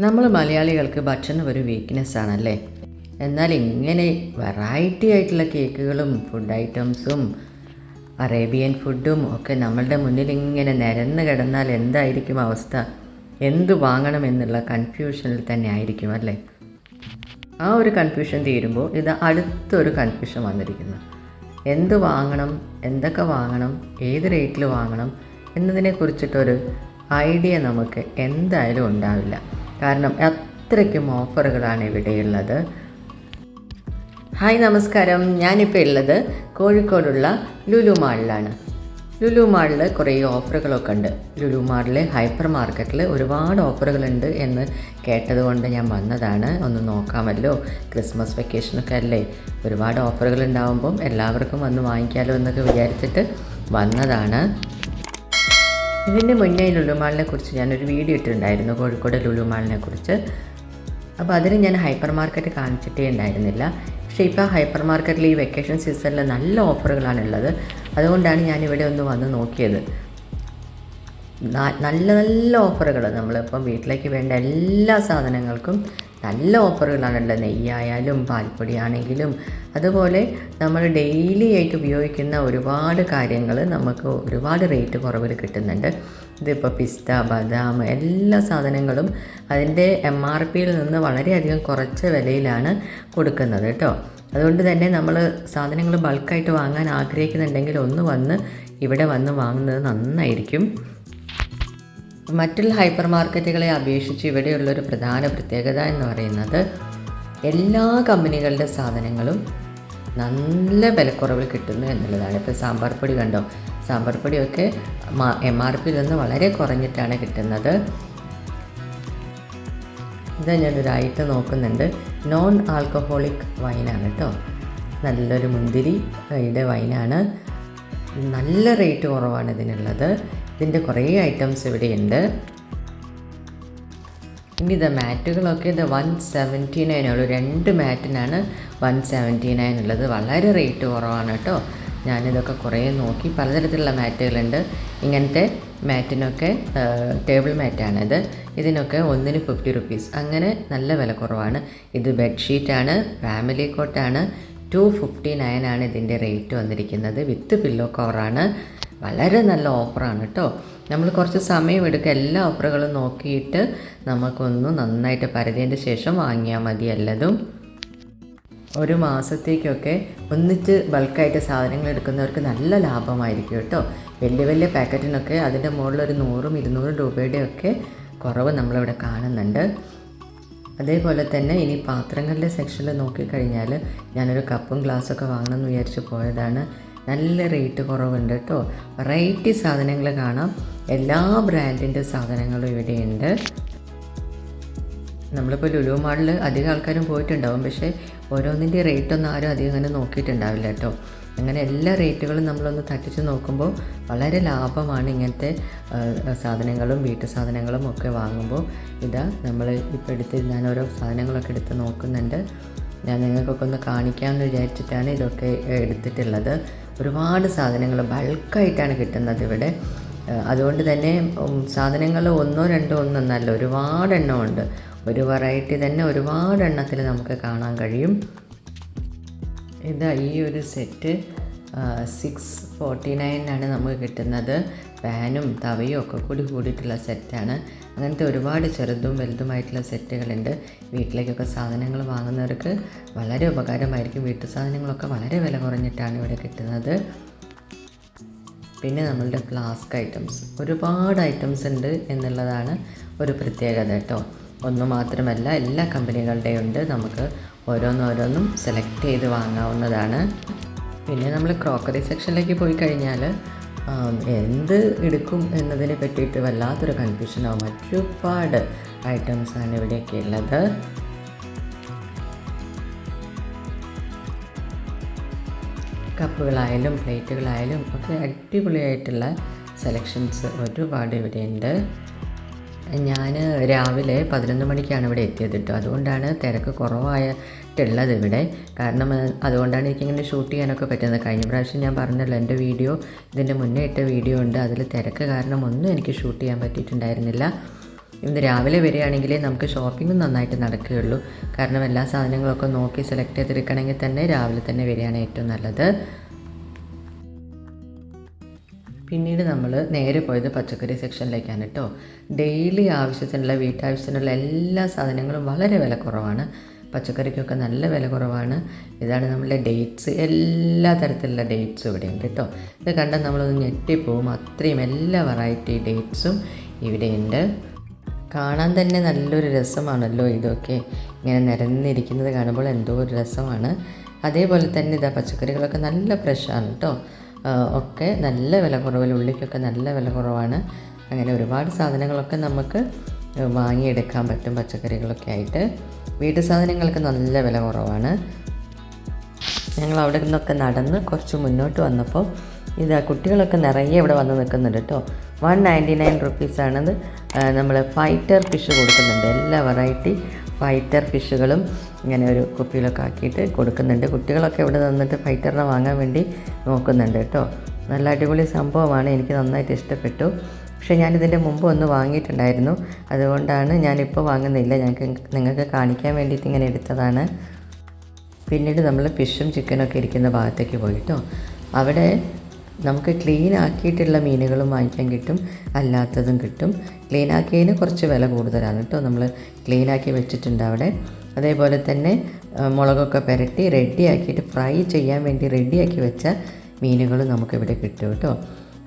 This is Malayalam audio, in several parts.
നമ്മൾ മലയാളികൾക്ക് ഭക്ഷണം ഒരു വീക്ക്നെസ് ആണല്ലേ? എന്നാൽ ഇങ്ങനെ വെറൈറ്റി ആയിട്ടുള്ള കേക്കുകളും ഫുഡ് ഐറ്റംസും അറേബ്യൻ ഫുഡും ഒക്കെ നമ്മളുടെ മുന്നിൽ ഇങ്ങനെ നിരന്ന് കിടന്നാൽ എന്തായിരിക്കും അവസ്ഥ? എന്ത് വാങ്ങണം എന്നുള്ള കൺഫ്യൂഷനിൽ തന്നെ ആയിരിക്കും അല്ലേ? ആ ഒരു കൺഫ്യൂഷൻ തീരുമ്പോൾ ഇത് അടുത്തൊരു കൺഫ്യൂഷൻ വന്നിരിക്കുന്നു. എന്ത് വാങ്ങണം എന്തൊക്കെ വാങ്ങണം ഏത് റേറ്റിൽ വാങ്ങണം എന്നതിനെ കുറിച്ചിട്ടൊരു ഐഡിയ നമുക്ക് എന്തായാലും ഉണ്ടാവില്ല. കാരണം അത്രയ്ക്കും ഓഫറുകളാണ് ഇവിടെയുള്ളത്. ഹായ് നമസ്കാരം. ഞാനിപ്പോൾ ഉള്ളത് കോഴിക്കോടുള്ള ലുലു മാളിലാണ്. ലുലു മാളിൽ കുറേ ഓഫറുകളൊക്കെ ഉണ്ട്. ലുലു മാളിൽ ഹൈപ്പർ മാർക്കറ്റിൽ ഒരുപാട് ഓഫറുകളുണ്ട് എന്ന് കേട്ടതുകൊണ്ട് ഞാൻ വന്നതാണ്. ഒന്ന് നോക്കാമല്ലോ ക്രിസ്മസ് വെക്കേഷനൊക്കെ അല്ലേ? ഒരുപാട് ഓഫറുകൾ ഉണ്ടാകുമ്പം എല്ലാവർക്കും വന്ന് വാങ്ങിക്കാമല്ലോ എന്നൊക്കെ വിചാരിച്ചിട്ട് വന്നതാണ്. ഇതിന്റെ മുന്നേ ലുലുമാളിനെ കുറിച്ച് ഞാനൊരു വീഡിയോ ഇട്ടിട്ടുണ്ടായിരുന്നു കോഴിക്കോട് ലുലുമാളിനെ കുറിച്ച്. അപ്പോൾ അതിന് ഞാൻ ഹൈപ്പർ മാർക്കറ്റ് കാണിച്ചിട്ടേ ഉണ്ടായിരുന്നില്ല. പക്ഷേ ഇപ്പോൾ ഹൈപ്പർ മാർക്കറ്റിൽ ഈ വെക്കേഷൻ സീസണിൽ നല്ല ഓഫറുകളാണുള്ളത് അതുകൊണ്ടാണ് ഞാൻ ഇവിടെ ഒന്ന് വന്ന് നോക്കിയത്. നല്ല നല്ല ഓഫറുകൾ നമ്മളിപ്പം വീട്ടിലേക്ക് വേണ്ട എല്ലാ സാധനങ്ങൾക്കും നല്ല ഓഫറുകളാണുള്ളത് നെയ്യായാലും പാൽപ്പൊടി ആണെങ്കിലും അതുപോലെ നമ്മൾ ഡെയിലി ആയിട്ട് ഉപയോഗിക്കുന്ന ഒരുപാട് കാര്യങ്ങൾ നമുക്ക് ഒരുപാട് റേറ്റ് കുറവിൽ കിട്ടുന്നുണ്ട്. ഇതിപ്പോൾ പിസ്ത ബദാം എല്ലാ സാധനങ്ങളും അതിന്റെ എം ആർ പിയിൽ നിന്ന് വളരെയധികം കുറച്ച വിലയിലാണ് കൊടുക്കുന്നത് കേട്ടോ. അതുകൊണ്ട് തന്നെ നമ്മൾ സാധനങ്ങൾ ബൾക്കായിട്ട് വാങ്ങാൻ ആഗ്രഹിക്കുന്നുണ്ടെങ്കിൽ ഒന്ന് വന്ന് ഇവിടെ വന്ന് വാങ്ങുന്നത് നന്നായിരിക്കും. മറ്റുള്ള ഹൈപ്പർ മാർക്കറ്റുകളെ അപേക്ഷിച്ച് ഇവിടെയുള്ളൊരു പ്രധാന പ്രത്യേകത എന്ന് പറയുന്നത് എല്ലാ കമ്പനികളുടെ സാധനങ്ങളും നല്ല വിലക്കുറവിൽ കിട്ടുന്നു എന്നുള്ളതാണ്. ഇപ്പോൾ സാമ്പാർ പൊടി കണ്ടോ? സാമ്പാർ പൊടിയൊക്കെ എം ആർ പിയിൽ നിന്ന് വളരെ കുറഞ്ഞിട്ടാണ് കിട്ടുന്നത്. ഇതാ ഞാനൊരു ആയിട്ട് നോക്കുന്നുണ്ട്. നോൺ ആൽക്കഹോളിക് വൈനാണ് കേട്ടോ. നല്ലൊരു മുന്തിരി യുടെ വൈനാണ്. നല്ല റേറ്റ് കുറവാണ് ഇതിനുള്ളത്. ഇതിന്റെ കുറേ ഐറ്റംസ് ഇവിടെയുണ്ട്. ഇനി ഇത് മാറ്റുകളൊക്കെ ഇത് വൺ സെവന്റി നയൻ ഉള്ളൂ. രണ്ട് മാറ്റിനാണ് വൺ സെവന്റി നയൻ ഉള്ളത്. വളരെ റേറ്റ് കുറവാണ് കേട്ടോ. ഞാനിതൊക്കെ കുറേ നോക്കി പലതരത്തിലുള്ള മാറ്റുകളുണ്ട്. ഇങ്ങനത്തെ മാറ്റിനൊക്കെ ടേബിൾ മാറ്റാണിത്. ഇതിനൊക്കെ ഒന്നിന് ഫിഫ്റ്റി റുപ്പീസ് അങ്ങനെ നല്ല വില കുറവാണ്. ഇത് ബെഡ്ഷീറ്റാണ് ഫാമിലി കോട്ടാണ് ടു ഫിഫ്റ്റി നയൻ ആണ് ഇതിന്റെ റേറ്റ് വന്നിരിക്കുന്നത്. വിത്ത് പില്ലോ കവറാണ് വളരെ നല്ല ഓഫറാണ് കേട്ടോ. നമ്മൾ കുറച്ച് സമയം എടുക്കുക. എല്ലാ ഓഫറുകളും നോക്കിയിട്ട് നമുക്കൊന്ന് നന്നായിട്ട് പരതിയതിന്റെ ശേഷം വാങ്ങിയാൽ മതി എല്ലതും ഒരു മാസത്തേക്കൊക്കെ ഒന്നിച്ച് ബൾക്കായിട്ട് സാധനങ്ങൾ എടുക്കുന്നവർക്ക് നല്ല ലാഭമായിരിക്കും കേട്ടോ. വലിയ വലിയ പാക്കറ്റിനൊക്കെ അതിന്റെ മുകളിൽ ഒരു നൂറും ഇരുന്നൂറും രൂപയുടെയൊക്കെ കുറവ് നമ്മളിവിടെ കാണുന്നുണ്ട്. അതേപോലെ തന്നെ ഇനി പാത്രങ്ങളുടെ സെക്ഷനിൽ നോക്കിക്കഴിഞ്ഞാൽ ഞാനൊരു കപ്പും ഗ്ലാസ്സൊക്കെ വാങ്ങണമെന്ന് വിചാരിച്ച് പോയതാണ്. നല്ല റേറ്റ് കുറവുണ്ട് കേട്ടോ വെറൈറ്റി സാധനങ്ങൾ കാണാം. എല്ലാ ബ്രാൻഡിന്റെ സാധനങ്ങളും ഇവിടെയുണ്ട്. നമ്മളിപ്പോൾ ലുലു മാളിൽ അധികം ആൾക്കാരും പോയിട്ടുണ്ടാവും. പക്ഷേ ഓരോന്നിന്റെ റേറ്റൊന്നും ആരും അധികം അങ്ങനെ നോക്കിയിട്ടുണ്ടാവില്ല കേട്ടോ അങ്ങനെ എല്ലാ റേറ്റുകളും നമ്മളൊന്ന് തട്ടിച്ച് നോക്കുമ്പോൾ വളരെ ലാഭമാണ് ഇങ്ങനത്തെ സാധനങ്ങളും വീട്ടു സാധനങ്ങളും ഒക്കെ വാങ്ങുമ്പോൾ ഇതാ നമ്മൾ ഇപ്പോൾ എടുത്ത് ഞാൻ ഓരോ സാധനങ്ങളൊക്കെ എടുത്ത് നോക്കുന്നുണ്ട്. ഞാൻ നിങ്ങൾക്കൊക്കെ ഒന്ന് കാണിക്കാമെന്ന് വിചാരിച്ചിട്ടാണ് ഇതൊക്കെ എടുത്തിട്ടുള്ളത്. ഒരുപാട് സാധനങ്ങൾ ബൾക്കായിട്ടാണ് കിട്ടുന്നത് ഇവിടെ. അതുകൊണ്ട് തന്നെ സാധനങ്ങൾ ഒന്നോ രണ്ടോ ഒന്നൊന്നല്ല ഒരുപാട് എണ്ണമുണ്ട് ഒരു വെറൈറ്റി തന്നെ ഒരുപാട് എണ്ണത്തിൽ നമുക്ക് കാണാൻ കഴിയും. ഇതാ ഈ ഒരു സെറ്റ് സിക്സ് ഫോർട്ടി നയനാണ് നമുക്ക് കിട്ടുന്നത്. പാനും തവയും ഒക്കെ കൂടി കൂടിയിട്ടുള്ള സെറ്റാണ് അങ്ങനത്തെ ഒരുപാട് ചെറുതും വലുതുമായിട്ടുള്ള സെറ്റുകളുണ്ട് വീട്ടിലേക്കൊക്കെ സാധനങ്ങൾ വാങ്ങുന്നവർക്ക് വളരെ ഉപകാരമായിരിക്കും. വീട്ടു സാധനങ്ങളൊക്കെ വളരെ വില കുറഞ്ഞിട്ടാണ് ഇവിടെ കിട്ടുന്നത്. പിന്നെ നമ്മളുടെ ഫ്ലാസ്ക് ഐറ്റംസ് ഒരുപാട് ഐറ്റംസ് ഉണ്ട് എന്നുള്ളതാണ് ഒരു പ്രത്യേകത കേട്ടോ. ഒന്ന് മാത്രമല്ല എല്ലാ കമ്പനികളുടെയും ഉണ്ട്. നമുക്ക് ഓരോന്നോരോന്നും സെലക്ട് ചെയ്ത് വാങ്ങാവുന്നതാണ്. പിന്നെ നമ്മൾ ക്രോക്കറി സെക്ഷനിലേക്ക് പോയി കഴിഞ്ഞാൽ എന്ത് എടുക്കും എന്നതിനെ പറ്റിയിട്ട് വല്ലാത്തൊരു കൺഫ്യൂഷനാവും ഒരുപാട് ഐറ്റംസാണ് ഇവിടെയൊക്കെ ഉള്ളത്. കപ്പുകളായാലും പ്ലേറ്റുകളായാലും ഒക്കെ അടിപൊളിയായിട്ടുള്ള സെലക്ഷൻസ് ഒരുപാട് ഇവിടെയുണ്ട്. ഞാൻ രാവിലെ പതിനൊന്ന് മണിക്കാണ് ഇവിടെ എത്തിയത് കേട്ടോ. അതുകൊണ്ടാണ് തിരക്ക് കുറവായിട്ടുള്ളത് ഇവിടെ. കാരണം അതുകൊണ്ടാണ് എനിക്കിങ്ങനെ ഷൂട്ട് ചെയ്യാനൊക്കെ പറ്റുന്നത്. കഴിഞ്ഞ പ്രാവശ്യം ഞാൻ പറഞ്ഞല്ലോ എന്റെ വീഡിയോ ഇതിന്റെ മുന്നേ ഇട്ട വീഡിയോ ഉണ്ട്. അതിൽ തിരക്ക് കാരണം ഒന്നും എനിക്ക് ഷൂട്ട് ചെയ്യാൻ പറ്റിയിട്ടുണ്ടായിരുന്നില്ല. ഇന്ന് രാവിലെ വരികയാണെങ്കിൽ നമുക്ക് ഷോപ്പിങ്ങും നന്നായിട്ട് നടക്കുകയുള്ളൂ. കാരണം എല്ലാ സാധനങ്ങളൊക്കെ നോക്കി സെലക്ട് ചെയ്തെടുക്കണമെങ്കിൽ തന്നെ രാവിലെ തന്നെ വരികയാണ് ഏറ്റവും നല്ലത്. പിന്നീട് നമ്മൾ നേരെ പോയത് പച്ചക്കറി സെക്ഷനിലേക്കാണ് കേട്ടോ. ഡെയിലി ആവശ്യത്തിനുള്ള വീട്ടാവശ്യത്തിനുള്ള എല്ലാ സാധനങ്ങളും വളരെ വില കുറവാണ്. പച്ചക്കറിക്കൊക്കെ നല്ല വില കുറവാണ്. ഇതാണ് നമ്മളുടെ ഡേറ്റ്സ് എല്ലാ തരത്തിലുള്ള ഡേറ്റ്സും ഇവിടെ ഉണ്ട് കേട്ടോ. ഇത് കണ്ടാൽ നമ്മളൊന്ന് ഞെട്ടിപ്പോവും. അത്രയും എല്ലാ വെറൈറ്റി ഡേറ്റ്സും ഇവിടെയുണ്ട്. കാണാൻ തന്നെ നല്ലൊരു രസമാണല്ലോ ഇതൊക്കെ. ഇങ്ങനെ നിരന്നിരിക്കുന്നത് കാണുമ്പോൾ എന്തോ ഒരു രസമാണ്. അതേപോലെ തന്നെ ഇതാ പച്ചക്കറികളൊക്കെ നല്ല ഫ്രഷാണ് കേട്ടോ. ഒക്കെ നല്ല വില കുറവിൽ ഉള്ളിക്കൊക്കെ നല്ല വില കുറവാണ്. അങ്ങനെ ഒരുപാട് സാധനങ്ങളൊക്കെ നമുക്ക് വാങ്ങിയെടുക്കാൻ പറ്റും പച്ചക്കറികളൊക്കെ ആയിട്ട്. വീട്ടു സാധനങ്ങൾക്ക് നല്ല വില കുറവാണ്. ഞങ്ങൾ അവിടെ നിന്നൊക്കെ നടന്ന് കുറച്ച് മുന്നോട്ട് വന്നപ്പോൾ ഇതാ കുട്ടികളൊക്കെ നിറയെ ഇവിടെ വന്ന് നിൽക്കുന്നുണ്ട് കേട്ടോ. വൺ നയന്റി നയൻ റുപ്പീസാണത് നമ്മൾ ഫൈറ്റർ ഫിഷ് കൊടുക്കുന്നുണ്ട്. എല്ലാ വെറൈറ്റി ഫൈറ്റർ ഫിഷുകളും ഇങ്ങനെ ഒരു കുപ്പിയിലൊക്കെ ആക്കിയിട്ട് കൊടുക്കുന്നുണ്ട്. കുട്ടികളൊക്കെ ഇവിടെ നിന്നിട്ട് ഫൈറ്ററിനെ വാങ്ങാൻ വേണ്ടി നോക്കുന്നുണ്ട് കേട്ടോ. നല്ല അടിപൊളി സംഭവമാണ്. എനിക്ക് നന്നായിട്ട് ഇഷ്ടപ്പെട്ടു. പക്ഷേ ഞാനിതിന്റെ മുമ്പ് ഒന്ന് വാങ്ങിയിട്ടുണ്ടായിരുന്നു. അതുകൊണ്ടാണ് ഞാനിപ്പോൾ വാങ്ങുന്നില്ല. ഞങ്ങൾക്ക് നിങ്ങൾക്ക് കാണിക്കാൻ വേണ്ടിയിട്ട് ഇങ്ങനെ എടുത്തതാണ്. പിന്നീട് നമ്മൾ ഫിഷും ചിക്കനൊക്കെ ഇരിക്കുന്ന ഭാഗത്തേക്ക് പോയിട്ടോ. അവിടെ നമുക്ക് ക്ലീൻ ആക്കിയിട്ടുള്ള മീനുകളും വാങ്ങിക്കാൻ കിട്ടും. അല്ലാത്തതും കിട്ടും. ക്ലീൻ ആക്കിയതിന് കുറച്ച് വില കൂടുതലാണ് കേട്ടോ. നമ്മൾ ക്ലീൻ ആക്കി വെച്ചിട്ടുണ്ട് അവിടെ. അതേപോലെ തന്നെ മുളകൊക്കെ പുരട്ടി റെഡിയാക്കിയിട്ട് ഫ്രൈ ചെയ്യാൻ വേണ്ടി റെഡിയാക്കി വെച്ച മീനുകളും നമുക്കിവിടെ കിട്ടും കേട്ടോ.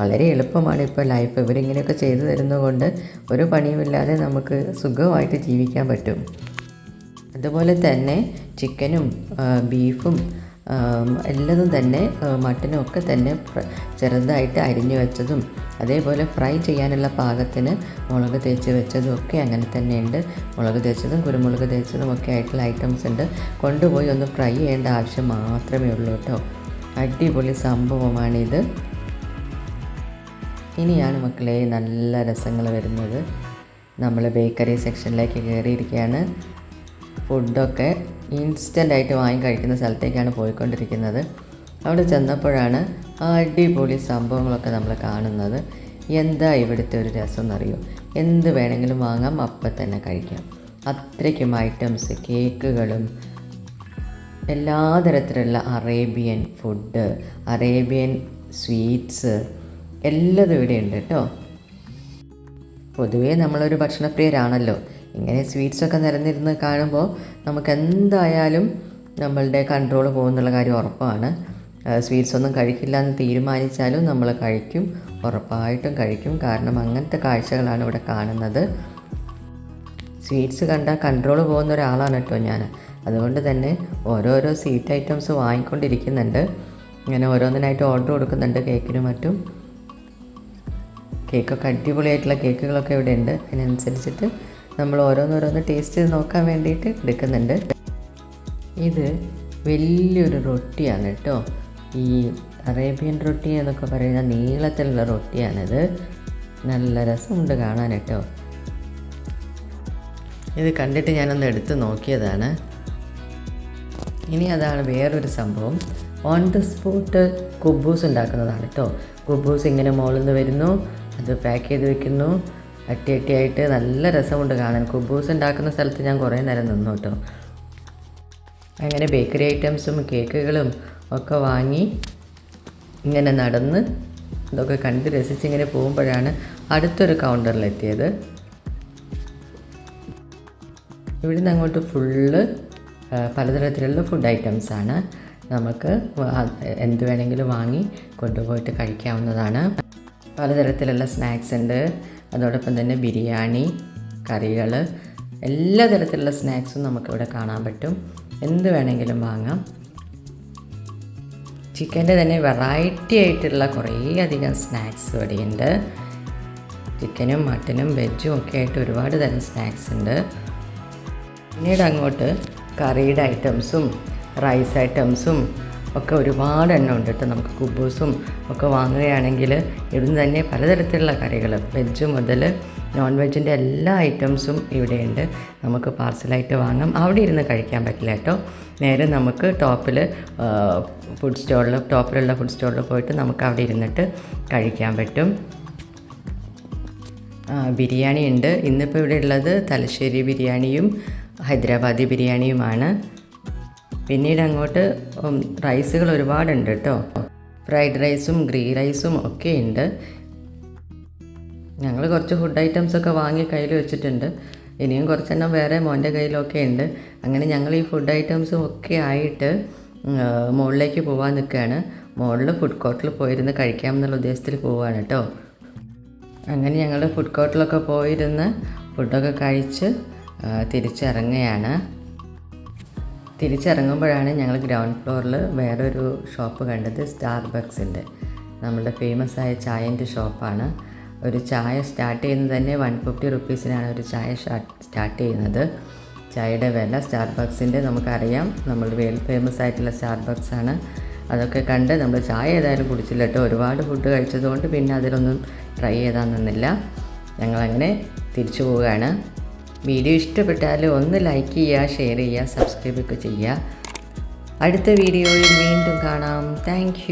വളരെ എളുപ്പമാണ് ഇപ്പോൾ ലൈഫ് ഇവരിങ്ങനെയൊക്കെ ചെയ്തു തരുന്നതുകൊണ്ട് ഒരു പണിയുമില്ലാതെ നമുക്ക് സുഖമായിട്ട് ജീവിക്കാൻ പറ്റും. അതുപോലെ തന്നെ ചിക്കനും ബീഫും എല്ലതും തന്നെ മട്ടനും ഒക്കെ തന്നെ ചെറുതായിട്ട് അരിഞ്ഞു വെച്ചതും അതേപോലെ ഫ്രൈ ചെയ്യാനുള്ള പാകത്തിന് മുളക് തേച്ച് വെച്ചതും ഒക്കെ അങ്ങനെ തന്നെയുണ്ട്. മുളക് തേച്ചതും കുരുമുളക് തേച്ചതും ഒക്കെ ആയിട്ടുള്ള ഐറ്റംസ് ഉണ്ട്. കൊണ്ടുപോയി ഒന്ന് ഫ്രൈ ചെയ്യേണ്ട ആവശ്യം മാത്രമേ ഉള്ളൂ കേട്ടോ. അടിപൊളി സംഭവമാണിത്. ഇനിയാണ് മക്കളെ നല്ല രസങ്ങൾ വരുന്നത്. നമ്മൾ ബേക്കറി സെക്ഷനിലേക്ക് കയറിയിരിക്കുകയാണ്. ഫുഡൊക്കെ ഇൻസ്റ്റന്റ് ആയിട്ട് വാങ്ങി കഴിക്കുന്ന സ്ഥലത്തേക്കാണ് പോയിക്കൊണ്ടിരിക്കുന്നത്. അവിടെ ചെന്നപ്പോഴാണ് അടിപൊളി സംഭവങ്ങളൊക്കെ നമ്മൾ കാണുന്നത്. എന്താ ഇവിടുത്തെ ഒരു രസം എന്നറിയോ എന്ത് വേണമെങ്കിലും വാങ്ങാം അപ്പം തന്നെ കഴിക്കാം. അത്രയ്ക്കും ഐറ്റംസ് കേക്കുകളും എല്ലാ തരത്തിലുള്ള അറേബ്യൻ ഫുഡ് അറേബ്യൻ സ്വീറ്റ്സ് എല്ലതും ഇവിടെ ഉണ്ട് കേട്ടോ. പൊതുവേ നമ്മളൊരു ഭക്ഷണപ്രിയരാണല്ലോ. ഇങ്ങനെ സ്വീറ്റ്സൊക്കെ നിരന്നിരുന്ന് കാണുമ്പോൾ നമുക്ക് എന്തായാലും നമ്മളുടെ കൺട്രോൾ പോകുന്നുള്ള കാര്യം ഉറപ്പാണ്. സ്വീറ്റ്സ് ഒന്നും കഴിക്കില്ല എന്ന് തീരുമാനിച്ചാലും നമ്മൾ കഴിക്കും ഉറപ്പായിട്ടും കഴിക്കും. കാരണം അങ്ങനത്തെ കാഴ്ചകളാണ് ഇവിടെ കാണുന്നത്. സ്വീറ്റ്സ് കണ്ടാൽ കൺട്രോൾ പോകുന്ന ഒരാളാണ് കേട്ടോ ഞാൻ അതുകൊണ്ട് തന്നെ ഓരോരോ സ്വീറ്റ് ഐറ്റംസ് വാങ്ങിക്കൊണ്ടിരിക്കുന്നുണ്ട്. ഇങ്ങനെ ഓരോന്നിനായിട്ട് ഓർഡർ കൊടുക്കുന്നുണ്ട് കേക്കിനും മറ്റും. കേക്കൊക്കെ അടിപൊളിയായിട്ടുള്ള കേക്കുകളൊക്കെ ഇവിടെ ഉണ്ട് അതിനനുസരിച്ചിട്ട് നമ്മൾ ഓരോന്നോരോന്ന് ടേസ്റ്റ് ചെയ്ത് നോക്കാൻ വേണ്ടിയിട്ട് എടുക്കുന്നുണ്ട്. ഇത് വലിയൊരു റൊട്ടിയാണ് കേട്ടോ. ഈ അറേബ്യൻ റൊട്ടി എന്നൊക്കെ പറയുന്ന നീളത്തിലുള്ള റൊട്ടിയാണിത്. നല്ല രസമുണ്ട് കാണാൻ കേട്ടോ. ഇത് കണ്ടിട്ട് ഞാനൊന്ന് എടുത്ത് നോക്കിയതാണ്. ഇനി അതാണ് വേറൊരു സംഭവം. ഓൺ ദ സ്പോട്ട് കുബൂസ് ഉണ്ടാക്കുന്നതാണ് കേട്ടോ. കുബൂസ് ഇങ്ങനെ മുകളിൽ നിന്ന് വരുന്നു. അത് പാക്ക് ചെയ്ത് വെക്കുന്നു. അട്ടി അട്ടിയായിട്ട് നല്ല രസമുണ്ട് കാണാൻ. കുബൂസ് ഉണ്ടാക്കുന്ന സ്ഥലത്ത് ഞാൻ കുറേ നേരം നിന്നു കേട്ടോ. അങ്ങനെ ബേക്കറി ഐറ്റംസും കേക്കുകളും ഒക്കെ വാങ്ങി ഇങ്ങനെ നടന്ന് ഇതൊക്കെ കണ്ട് രസിച്ച് ഇങ്ങനെ പോകുമ്പോഴാണ് അടുത്തൊരു കൗണ്ടറിലെത്തിയത് ഇവിടുന്ന് അങ്ങോട്ട് ഫുള്ള് പലതരത്തിലുള്ള ഫുഡ് ഐറ്റംസാണ് നമുക്ക് എന്ത് വേണമെങ്കിലും വാങ്ങി കൊണ്ടുപോയിട്ട് കഴിക്കാവുന്നതാണ്. പലതരത്തിലുള്ള സ്നാക്സ് ഉണ്ട്. അതോടൊപ്പം തന്നെ ബിരിയാണി കറികൾ എല്ലാ തരത്തിലുള്ള സ്നാക്സും നമുക്കിവിടെ കാണാൻ പറ്റും. എന്ത് വേണമെങ്കിലും വാങ്ങാം. ചിക്കന്റെ തന്നെ വെറൈറ്റി ആയിട്ടുള്ള കുറേ അധികം സ്നാക്സ് ഇവിടെയുണ്ട്. ചിക്കനും മട്ടനും വെജും ഒക്കെ ആയിട്ട് ഒരുപാട് തരം സ്നാക്സ് ഉണ്ട്. പിന്നീട് അങ്ങോട്ട് കറിയുടെ ഐറ്റംസും റൈസ് ഐറ്റംസും ഒക്കെ ഒരുപാട് എണ്ണം ഉണ്ട് കേട്ടോ. നമുക്ക് കുബൂസും ഒക്കെ വാങ്ങുകയാണെങ്കിൽ ഇവിടുന്ന് തന്നെ പലതരത്തിലുള്ള കറികൾ വെജ് മുതൽ നോൺ വെജിന്റെ എല്ലാ ഐറ്റംസും ഇവിടെയുണ്ട്. നമുക്ക് പാർസലായിട്ട് വാങ്ങാം. അവിടെ ഇരുന്ന് കഴിക്കാൻ പറ്റില്ല കേട്ടോ. നേരെ നമുക്ക് ടോപ്പിൽ ഫുഡ് സ്റ്റോളിൽ ടോപ്പിലുള്ള ഫുഡ് സ്റ്റോളിൽ പോയിട്ട് നമുക്ക് അവിടെ ഇരുന്നിട്ട് കഴിക്കാൻ പറ്റും. ബിരിയാണി ഉണ്ട്. ഇന്നിപ്പോൾ ഇവിടെ ഉള്ളത് തലശ്ശേരി ബിരിയാണിയും ഹൈദരാബാദി ബിരിയാണിയുമാണ്. പിന്നീട് അങ്ങോട്ട് റൈസുകൾ ഒരുപാടുണ്ട് കേട്ടോ. ഫ്രൈഡ് റൈസും ഗ്രീ റൈസും ഒക്കെ ഉണ്ട് ഞങ്ങൾ കുറച്ച് ഫുഡ് ഐറ്റംസൊക്കെ വാങ്ങി കയ്യിൽ വെച്ചിട്ടുണ്ട്. ഇനിയും കുറച്ചെണ്ണം വേറെ മോന്റെ കയ്യിലൊക്കെ ഉണ്ട്. അങ്ങനെ ഞങ്ങൾ ഈ ഫുഡ് ഐറ്റംസും ഒക്കെ ആയിട്ട് മുകളിലേക്ക് പോകാൻ നിൽക്കുകയാണ് മുകളിൽ ഫുഡ് കോർട്ടിൽ പോയിരുന്ന് കഴിക്കാമെന്നുള്ള ഉദ്ദേശത്തിൽ പോവാണ് കേട്ടോ. അങ്ങനെ ഞങ്ങൾ ഫുഡ് കോർട്ടിലൊക്കെ പോയിരുന്ന് ഫുഡൊക്കെ കഴിച്ച് തിരിച്ചിറങ്ങുകയാണ്. തിരിച്ചിറങ്ങുമ്പോഴാണ് ഞങ്ങൾ ഗ്രൗണ്ട് ഫ്ലോറിൽ വേറൊരു ഷോപ്പ് കണ്ടത് സ്റ്റാർബക്സിന്റെ നമ്മുടെ ഫേമസ് ആയ ചായന്റെ ഷോപ്പാണ്. ഒരു ചായ സ്റ്റാർട്ട് ചെയ്യുന്നത് തന്നെ വൺ ഫിഫ്റ്റി റുപ്പീസിനാണ് ഒരു ചായ സ്റ്റാർട്ട് ചെയ്യുന്നത്. ചായയുടെ വില സ്റ്റാർബക്സിന്റെ നമുക്കറിയാം. നമ്മൾ വേൾഡ് ഫേമസ് ആയിട്ടുള്ള സ്റ്റാർബക്സ് ആണ് അതൊക്കെ കണ്ട് നമ്മൾ ചായ ഏതായാലും കുടിച്ചില്ല കേട്ടോ ഒരുപാട് ഫുഡ് കഴിച്ചതുകൊണ്ട് പിന്നെ അതിലൊന്നും ട്രൈ ചെയ്താൽ നിന്നില്ല ഞങ്ങളങ്ങനെ തിരിച്ചു പോവുകയാണ്. വീഡിയോ ഇഷ്ടപ്പെട്ടാൽ ഒന്ന് ലൈക്ക് ചെയ്യുക ഷെയർ ചെയ്യുക സബ്സ്ക്രൈബ് ഒക്കെ ചെയ്യുക. അടുത്ത വീഡിയോയിൽ വീണ്ടും കാണാം. താങ്ക്